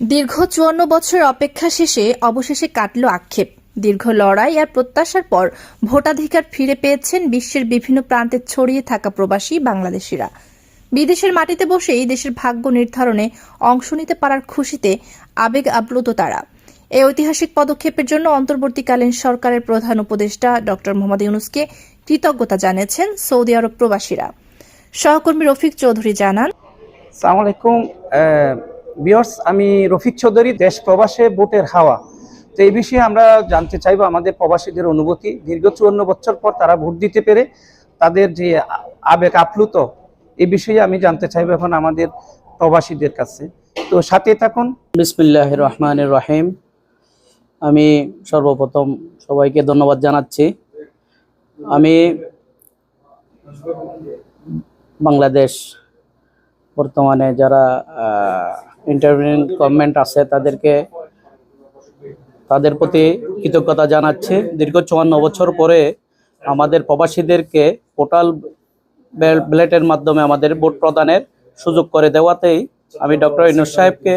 দীর্ঘ চুয়ান্ন বছর অপেক্ষা শেষে অবশেষে কাটল আক্ষেপ। দীর্ঘ লড়াই আর প্রত্যাশার পর ভোটাধিকার ফিরে পেয়েছেন বিশ্বের বিভিন্ন প্রান্তে ছড়িয়ে থাকা প্রবাসী বাংলাদেশিরা। বিদেশের মাটিতে বসেই দেশের ভাগ্য নির্ধারণে অংশ নিতে পারার খুশিতে আবেগ আপ্লুত তারা। এই ঐতিহাসিক পদক্ষেপের জন্য অন্তর্বর্তীকালীন সরকারের প্রধান উপদেষ্টা ডক্টর মোহাম্মদ ইউনুসকে কৃতজ্ঞতা জানিয়েছেন সৌদি আরব প্রবাসীরা। সহকর্মী রফিক চৌধুরী জানান বিয়র্স আমি রফিক চৌধুরী, দেশ প্রবাসে ভোটের হাওয়া। তো এই বিষয়ে আমরা জানতে চাইব আমাদের প্রবাসীদের অনুভূতি। দীর্ঘ চুয়ান্ন বছর পর তারা ভোট দিতে পেরে তাদের যে আবেগ আপ্লুত এই বিষয়ে আমি জানতে চাইব এখন আমাদের প্রবাসীদের কাছে। তো সাথে থাকুন। বিসমিল্লাহ রহমান রহিম। আমি সর্বপ্রথম সবাইকে ধন্যবাদ জানাচ্ছি। আমি বাংলাদেশ বর্তমানে যারা ইন্টারভিউ গভর্নমেন্ট আছে, তাদেরকে তাদের প্রতি কৃতজ্ঞতা জানাচ্ছি। দীর্ঘ চুয়ান্ন বছর পরে আমাদের প্রবাসীদেরকে পোর্টাল ব্যালেটের মাধ্যমে আমাদের ভোট প্রদানের সুযোগ করে দেওয়াতেই আমি ডক্টর ইনুস সাহেবকে,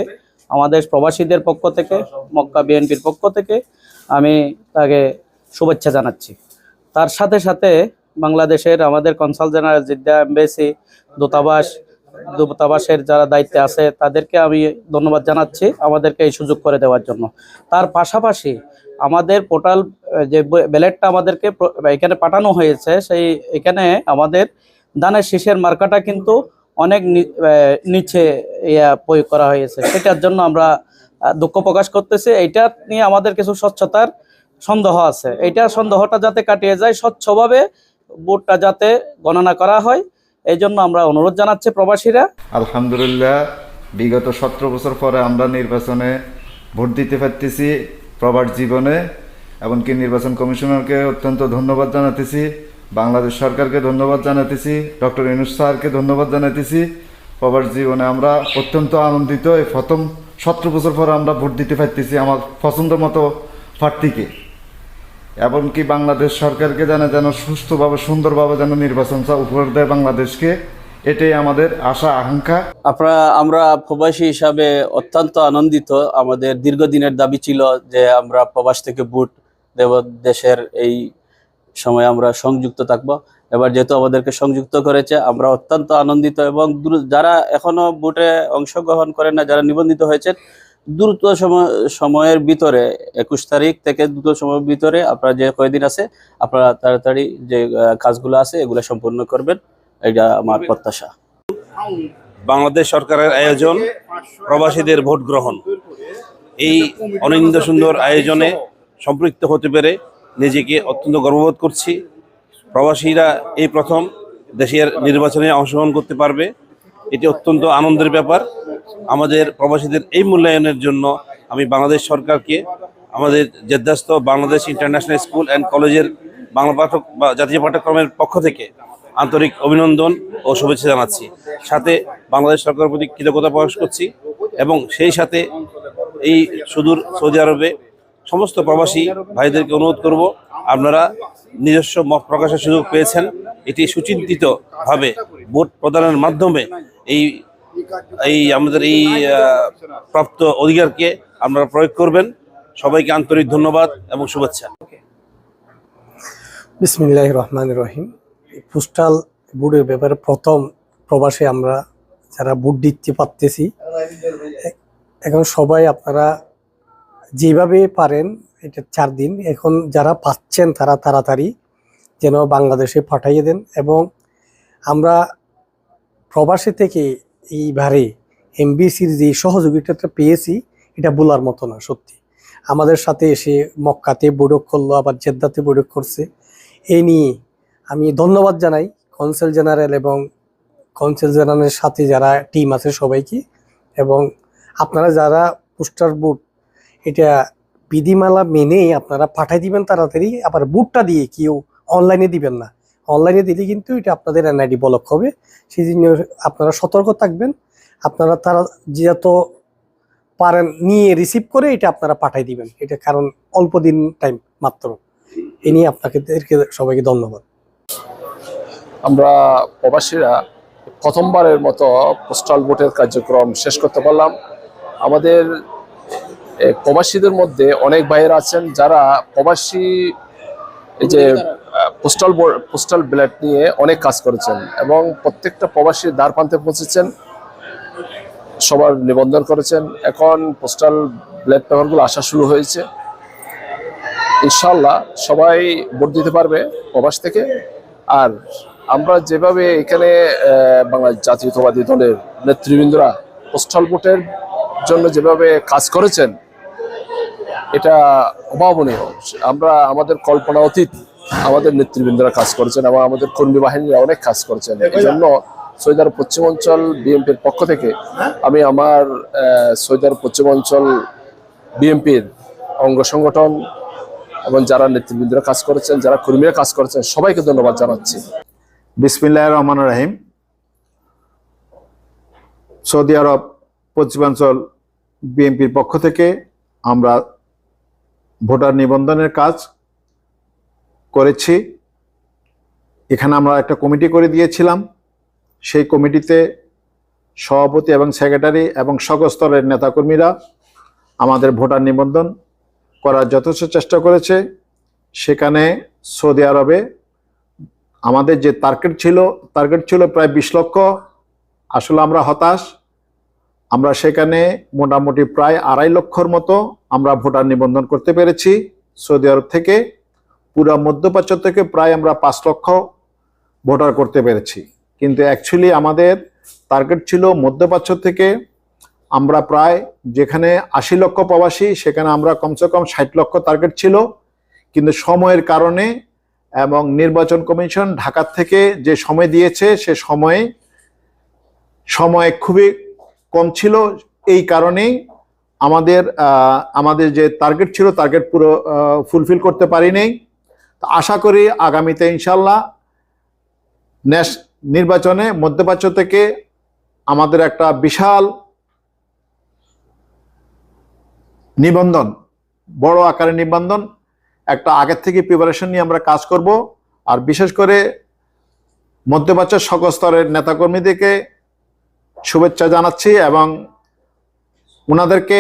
আমাদের প্রবাসীদের পক্ষ থেকে, মক্কা বিএনপির পক্ষ থেকে আমি তাকে শুভেচ্ছা জানাচ্ছি। তার সাথে সাথে বাংলাদেশের আমাদের কনসাল জেনারেল জিদ্দা এমবেসি দূতাবাস দূতাবাসের যারা দায়িত্বে আছে, তাদেরকে আমি ধন্যবাদ জানাচ্ছি আমাদেরকে এই সুযোগ করে দেওয়ার জন্য। তার পাশাপাশি আমাদের পোর্টাল যে ব্যালেটটা আমাদেরকে এখানে পাঠানো হয়েছে, সেই এখানে আমাদের দানের শীষের মার্কাটা কিন্তু অনেক নিচে ইয়া প্রয়োগ করা হয়েছে। সেটার জন্য আমরা দুঃখ প্রকাশ করতেছি। এইটা নিয়ে আমাদের কিছু স্বচ্ছতার সন্দেহ আছে। এইটা সন্দেহটা যাতে কাটিয়ে যায়, স্বচ্ছভাবে ভোটটা যাতে গণনা করা হয় এই জন্য আমরা অনুরোধ জানাচ্ছি প্রবাসীরা। আলহামদুলিল্লাহ, বিগত সতেরো বছর পরে আমরা নির্বাচনে ভোট দিতে পারতেছি প্রবাস জীবনে, এমনকি নির্বাচন কমিশনারকে অত্যন্ত ধন্যবাদ জানাতেছি, বাংলাদেশ সরকারকে ধন্যবাদ জানাতেছি, ডক্টর ইনুস স্যারকে ধন্যবাদ জানাতেছি। প্রবাস জীবনে আমরা অত্যন্ত আনন্দিত, এই প্রথম সতেরো বছর পরে আমরা ভোট দিতে পারতেছি আমার পছন্দ মতো প্রার্থীকে। এমনকি বাংলাদেশ সরকারকে যেন যেন সুস্থভাবে, সুন্দরভাবে যেন নির্বাচন উপহার দেয় বাংলাদেশকে। এটাই আমাদের আশা, আকাঙ্ক্ষা। আপনারা, আমরা প্রবাসী হিসাবে অত্যন্ত আনন্দিত। আমাদের দীর্ঘদিনের দাবি ছিল যে আমরা প্রবাস থেকে বুট দেব, দেশের এই সময় আমরা সংযুক্ত থাকব। এবার যেহেতু আমাদেরকে সংযুক্ত করেছে, আমরা অত্যন্ত আনন্দিত এবং যারা এখনও বুটে অংশগ্রহণ করেন না, যারা নিবন্ধিত হয়েছেন দ্রুত সময়, সময়ের ভিতরে, একুশ তারিখ থেকে দ্রুত সময়ের ভিতরে আপনারা যে কয়দিন আছে, আপনারা তাড়াতাড়ি যে কাজগুলো আছে, এগুলো সম্পূর্ণ করবেন। এটা আমার প্রত্যাশা। বাংলাদেশ সরকারের আয়োজন, প্রবাসীদের ভোট গ্রহণ। এই অনিন্দ সুন্দর আয়োজনে সম্পৃক্ত হতে পেরে নিজেকে অত্যন্ত গর্ববোধ করছি। প্রবাসীরা এই প্রথম দেশের নির্বাচনে অংশগ্রহণ করতে পারবে। এটি অত্যন্ত আনন্দের ব্যাপার। আমাদের প্রবাসীদের এই মূল্যায়নের জন্য আমি বাংলাদেশ সরকারকে, আমাদের জেদ্দাস্ত বাংলাদেশ ইন্টারন্যাশনাল স্কুল অ্যান্ড কলেজের বাংলা পাঠক বা জাতীয় পাঠ্যক্রমের পক্ষ থেকে আন্তরিক অভিনন্দন ও শুভেচ্ছা জানাচ্ছি। সাথে বাংলাদেশ সরকারের প্রতি কৃতজ্ঞতা প্রকাশ করছি এবং সেই সাথে এই সুদূর সৌদি আরবে সমস্ত প্রবাসী ভাইদেরকে অনুরোধ করব, আপনারা নিজস্ব মত প্রকাশের সুযোগ পেয়েছেন। এটি সুচিন্তিতভাবে ভোট প্রদানের মাধ্যমে এই এই আমাদের এই প্রাপ্ত অধিকারকে আপনারা প্রয়োগ করবেন। সবাইকে আন্তরিক ধন্যবাদ এবং শুভেচ্ছা। বিসমিল্লাহ রহমান রহিম। পোস্টাল বুটের ব্যাপারে প্রথম প্রবাসে আমরা যারা বুট দিতে পারতেছি, এখন সবাই আপনারা যেভাবে পারেন, এটা চার দিন। এখন যারা পাচ্ছেন তারা তাড়াতাড়ি যেন বাংলাদেশে পাঠাইয়ে দেন এবং আমরা প্রবাসী থেকে এইবারে এমবিসির যে সহযোগিতাটা পেয়েছি, এটা বলার মতো না, সত্যি। আমাদের সাথে এসে মক্কাতে বৈঠক করল, আবার জেদ্দাতে বৈঠক করছে। এই নিয়ে আমি ধন্যবাদ জানাই কনসেল জেনারেল এবং কনসেল জেনারেলের সাথে যারা টিম আছে সবাইকে। এবং আপনারা যারা পোস্টার বুট, এটা বিধিমালা মেনেই আপনারা পাঠাই দিবেন তাড়াতাড়ি, আবার বুটটা দিয়ে কেউ অনলাইনে দিবেন না। অনলাইনে দিলে কিন্তু এটা আপনাদের এনআইডি ব্লক হবে। সেই জন্য আপনারা সতর্ক থাকবেন। আপনারা তারা যত পারেন নিয়ে রিসিভ করে এটা আপনারা পাঠাই দিবেন। এটা কারণ অল্প দিন টাইম মাত্র। এ নিয়ে আপনাকে সবাইকে ধন্যবাদ। আমরা প্রবাসীরা প্রথমবারের মতো পোস্টাল ভোটের কার্যক্রম শেষ করতে পারলাম। আমাদের প্রবাসীদের মধ্যে অনেক ভাইয়েরা আছেন যারা প্রবাসী এই যে পোস্টাল পোস্টাল ব্যালট নিয়ে অনেক কাজ করেছেন এবং প্রত্যেকটা প্রবাসী দ্বার প্রান্তে পৌঁছেছেন, সবার নিবন্ধন করেছেন। এখন পোস্টাল ব্যালট পেপারগুলো আসা শুরু হয়েছে। ইনশাল্লাহ সবাই ভোট দিতে পারবে প্রবাস থেকে। আর আমরা যেভাবে এখানে বাংলা জাতীয়তাবাদী দলের নেতৃবৃন্দরা পোস্টাল ভোটের জন্য যেভাবে কাজ করেছেন, এটা অভাবনীয়। আমরা, আমাদের কল্পনা অতীত আমাদের নেতৃবৃন্দরা কাজ করেছেন এবং আমাদের কর্মী বাহিনীরা অনেক কাজ করেছেন। এই জন্য সৈদার পশ্চিমাঞ্চল বিএনপির পক্ষ থেকে আমি আমার আহ, সৈদার পশ্চিমাঞ্চল বিএনপির অঙ্গ সংগঠন এবং যারা নেতৃবৃন্দরা কাজ করেছেন যারা কর্মীরা কাজ করেছেন সবাইকে ধন্যবাদ জানাচ্ছি। বিসমিল্লাহ রহমান রাহিম। সৌদি আরব পশ্চিমাঞ্চল বিএনপির পক্ষ থেকে আমরা ভোটার নিবন্ধনের কাজ করেছি। এখানে আমরা একটা কমিটি করে দিয়েছিলাম। সেই কমিটিতে সভাপতি এবং সেক্রেটারি এবং সকল স্তরের নেতাকর্মীরা আমাদের ভোটার নিবন্ধন করার যথেষ্ট চেষ্টা করেছে। সেখানে সৌদি আরবে আমাদের যে টার্গেট ছিল টার্গেট ছিল প্রায় বিশ লক্ষ। আসলে আমরা হতাশ। আমরা সেখানে মোটামুটি প্রায় আড়াই লক্ষর মতো আমরা ভোটার নিবন্ধন করতে পেরেছি সৌদি আরব থেকে। পুরো মধ্যপ্রাচ্য থেকে প্রায় আমরা পাঁচ লক্ষ ভোটার করতে পেরেছি। কিন্তু অ্যাকচুয়ালি আমাদের টার্গেট ছিল মধ্যপ্রাচ্য থেকে আমরা প্রায় যেখানে আশি লক্ষ প্রবাসী, সেখানে আমরা কমসে কম ষাট লক্ষ টার্গেট ছিল। কিন্তু সময়ের কারণে এবং নির্বাচন কমিশন ঢাকার থেকে যে সময় দিয়েছে, সে সময়ে, সময় খুবই কম ছিল। এই কারণেই আমাদের আমাদের যে টার্গেট ছিল টার্গেট পুরো ফুলফিল করতে পারি পারিনি। তো আশা করি আগামীতে ইনশাল্লাহ ন্যাশ নির্বাচনে মধ্যপ্রাচ্য থেকে আমাদের একটা বিশাল নিবন্ধন, বড় আকারের নিবন্ধন, একটা আগের থেকে প্রিপারেশন নিয়ে আমরা কাজ করব। আর বিশেষ করে মধ্যপ্রাচ্যের সকল স্তরের নেতাকর্মীদেরকে শুভেচ্ছা জানাচ্ছি এবং ওনাদেরকে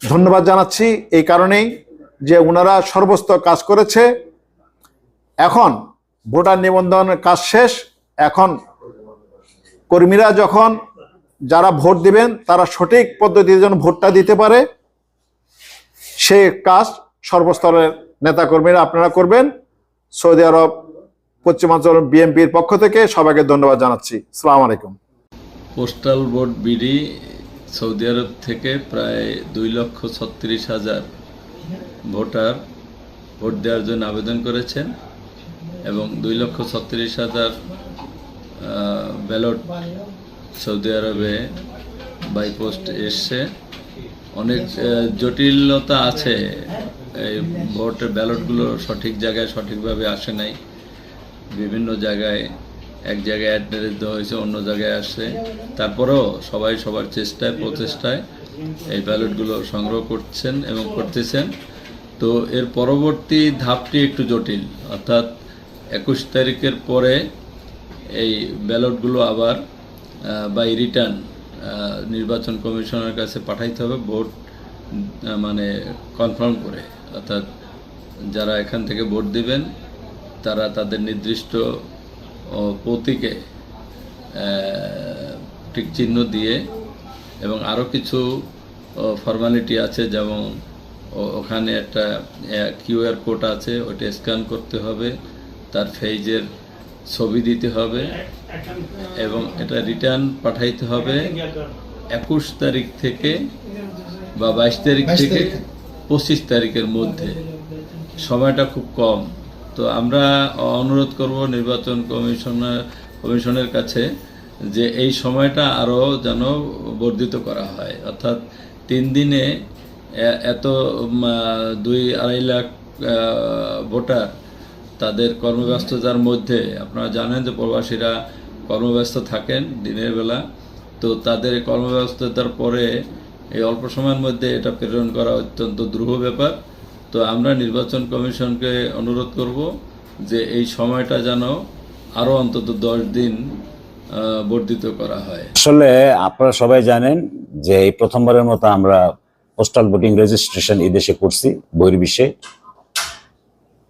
ধন্যবাদ জানাচ্ছি। এই কারণেই যে ওনারা সর্বস্ত কাজ করেছে, এখন ভোটার নিবন্ধনের কাজ শেষ, এখন কর্মীরা যখন যারা ভোট দিবেন, তারা সঠিক পদ্ধতিতে যেন ভোটটা দিতে পারে, সে কাজ সর্বস্তরের নেতাকর্মীরা আপনারা করবেন। সৌদি আরব, পশ্চিমাঞ্চল, বিএনপির পক্ষ থেকে সবাইকে ধন্যবাদ জানাচ্ছি। সালাম আলাইকুম। Postal vote BD Saudi Arab থেকে প্রায় দুই লক্ষ ছত্রিশ হাজার ভোটার ভোট দেওয়ার জন্য আবেদন করেছেন এবং দুই লক্ষ ছত্রিশ হাজার ব্যালট সৌদি আরবে বাই পোস্ট এসছে। অনেক জটিলতা আছে এই ভোটের ব্যালটগুলো সঠিক জায়গায় সঠিকভাবে আসে নাই। বিভিন্ন জায়গায়, এক জায়গায় দেওয়া হয়েছে, অন্য জায়গায় আসছে তারপরেও সবাই সবার চেষ্টায়, প্রচেষ্টায় এই ব্যালটগুলো সংগ্রহ করছেন এবং করতেছেন। তো এর পরবর্তী ধাপটি একটু জটিল। অর্থাৎ একুশ তারিখের পরে এই ব্যালটগুলো আবার বাই রিটার্ন নির্বাচন কমিশনের কাছে পাঠাইতে হবে, ভোট মানে কনফার্ম করে। অর্থাৎ যারা এখান থেকে ভোট দিবেন, তারা তাদের নির্দিষ্ট প্রতীকে ঠিক চিহ্ন দিয়ে এবং আরও কিছু ফর্মালিটি আছে যেমন ওখানে একটা কিউআর কোড আছে ওটা স্ক্যান করতে হবে তার ফেজের ছবি দিতে হবে এবং এটা রিটার্ন পাঠাইতে হবে একুশ তারিখ থেকে বা বাইশ তারিখ থেকে পঁচিশ তারিখের মধ্যে। সময়টা খুব কম। তো আমরা অনুরোধ করব নির্বাচন কমিশনার কমিশনের কাছে যে এই সময়টা আরও যেন বর্ধিত করা হয়। অর্থাৎ তিন দিনে এত দুই আড়াই লাখ ভোটার তাদের কর্মব্যস্ততার মধ্যে, আপনারা জানেন যে প্রবাসীরা কর্মব্যস্ত থাকেন দিনের বেলা, তো তাদের কর্মব্যস্ততার পরে এই অল্প সময়ের মধ্যে এটা প্রেরণ করা অত্যন্ত দ্রুহ ব্যাপার। তো আমরা নির্বাচন কমিশনকে অনুরোধ করব যে এই সময়টা যেন আরও অন্তত দশ দিন বর্ধিত করা হয়। আসলে আপনারা সবাই জানেন যে এই প্রথমবারের মতো আমরা পোস্টাল ভোটিং রেজিস্ট্রেশন এই দেশে করছি, বহির্বিশ্বে।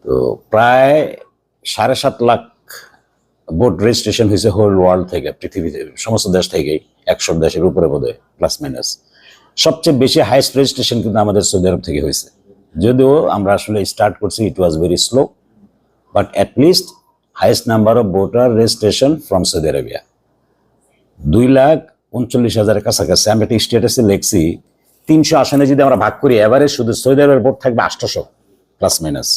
তো প্রায় সাড়ে সাত লাখ ভোট রেজিস্ট্রেশন হয়েছে হোল ওয়ার্ল্ড থেকে, পৃথিবীতে, সমস্ত দেশ থেকেই একশো দেশের উপরে বোধ হয় প্লাস মাইনাস সবচেয়ে বেশি হাইস্ট রেজিস্ট্রেশন কিন্তু আমাদের সৌদি আরব থেকে হয়েছে। যদিও আমরা আসলে স্টার্ট করছি it was very slow but at least highest number of voter registration from Saudi Arabia. দুই লাখ উনচল্লিশ হাজারের কাছাকাছি। আমি একটা স্টেটাসে লিখছি, তিনশো আসনে যদি আমরা ভাগ করি এবারে শুধু সৌদি আরবের ভোট থাকবে আটশোশো প্লাস মাইনাস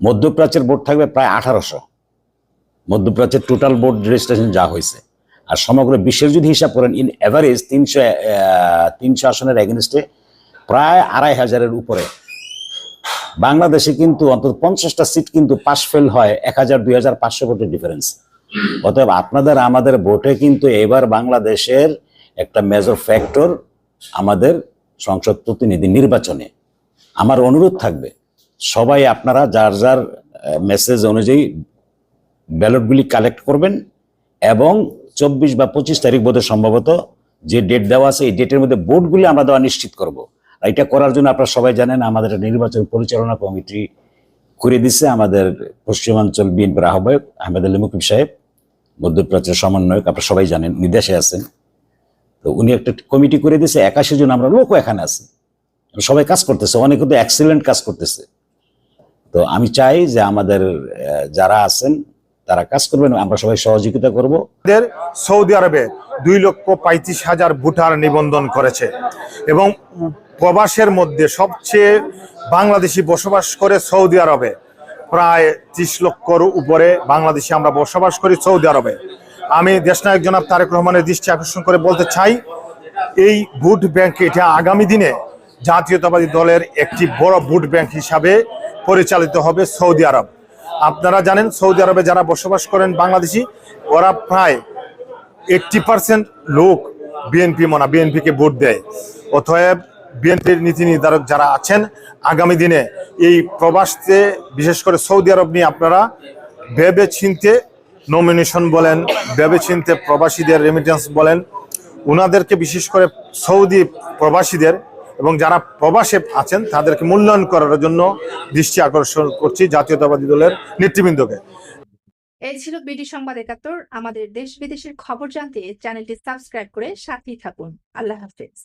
মধ্যপ্রাচ্যের ভোট থাকবে প্রায় আঠারোশো। মধ্যপ্রাচ্যের টোটাল ভোট রেজিস্ট্রেশন যা হয়েছে। আর সমগ্র বিশ্বের যদি হিসাব করেন ইন এভারেজ তিনশো তিনশো আসনের এগেনস্টে প্রায় আড়াই হাজারের উপরে। বাংলাদেশে কিন্তু অন্তত পঞ্চাশটা সিট কিন্তু পাশ ফেল হয় এক হাজার, দুই হাজার পাঁচশো ভোটের ডিফারেন্স অতএব আপনাদের, আমাদের ভোটে কিন্তু এবার বাংলাদেশের একটা মেজর ফ্যাক্টর আমাদের সংসদ প্রতিনিধি নির্বাচনে। আমার অনুরোধ থাকবে, সবাই আপনারা যার যার মেসেজ অনুযায়ী ব্যালটগুলি কালেক্ট করবেন এবং চব্বিশ বা পঁচিশ তারিখ বোধহয় সম্ভবত যে ডেট দেওয়া আছে, এই ডেটের মধ্যে ভোটগুলি আমরা দেওয়া নিশ্চিত করব। এটা করার জন্য আপনারা সবাই জানেন, আমাদের নির্বাচন পরিচালনা কমিটি করে দিছে আমাদের পশ্চিমাঞ্চল বিএনপির আহ্বায়ক আহমেদ আলী মুকিব সাহেব, মধ্যপ্রাচ্যের সমন্বয়ক, আপনারা সবাই জানেন নির্দেশে আছেন। তো উনি একটা কমিটি করে দিয়েছে একাশি জন আমরা লোকও এখানে আছি। সবাই কাজ করতেছে, অনেকে তো এক্সিলেন্ট কাজ করতেছে। তো আমি চাই যে আমাদের যারা আছেন, তারা কাজ করবেন, আমরা সবাই সহযোগিতা করব। সৌদি আরবে দুই লক্ষ পঁয়ত্রিশ হাজার ভোটার নিবন্ধন করেছে এবং প্রবাসের মধ্যে সবচেয়ে বাংলাদেশি বসবাস করে সৌদি আরবে। প্রায় ত্রিশ লক্ষর উপরে বাংলাদেশি আমরা বসবাস করি সৌদি আরবে। আমি দেশনায়ক জনাব তারেক রহমানের দৃষ্টি আকর্ষণ করে বলতে চাই, এই ভোট ব্যাংক এটা আগামী দিনে জাতীয়তাবাদী দলের একটি বড় ভোট ব্যাংক হিসাবে পরিচালিত হবে সৌদি আরব। আপনারা জানেন, সৌদি আরবে যারা বসবাস করেন বাংলাদেশি, ওরা প্রায় এইটটি পার্সেন্ট লোক বিএনপি মনা, বিএনপিকে ভোট দেয়। অতএব বিএনপির নীতি নির্ধারক যারা আছেন, আগামী দিনে এই প্রবাসতে বিশেষ করে সৌদি আরব নিয়ে আপনারা ভেবে চিনতে নমিনেশন বলেন ভেবে চিনতে প্রবাসীদের রেমিটেন্স বলেন ওনাদেরকে বিশেষ করে সৌদি প্রবাসীদের এবং যারা প্রবাসে আছেন, তাদেরকে মূল্যায়ন করার জন্য দৃষ্টি আকর্ষণ করছি জাতীয়তাবাদী দলের নেতৃবৃন্দকে। এই ছিল বিডি সংবাদ একাত্তর। আমাদের দেশ বিদেশের খবর জানতে চ্যানেলটি সাবস্ক্রাইব করে সাথেই থাকুন। আল্লাহ হাফেজ।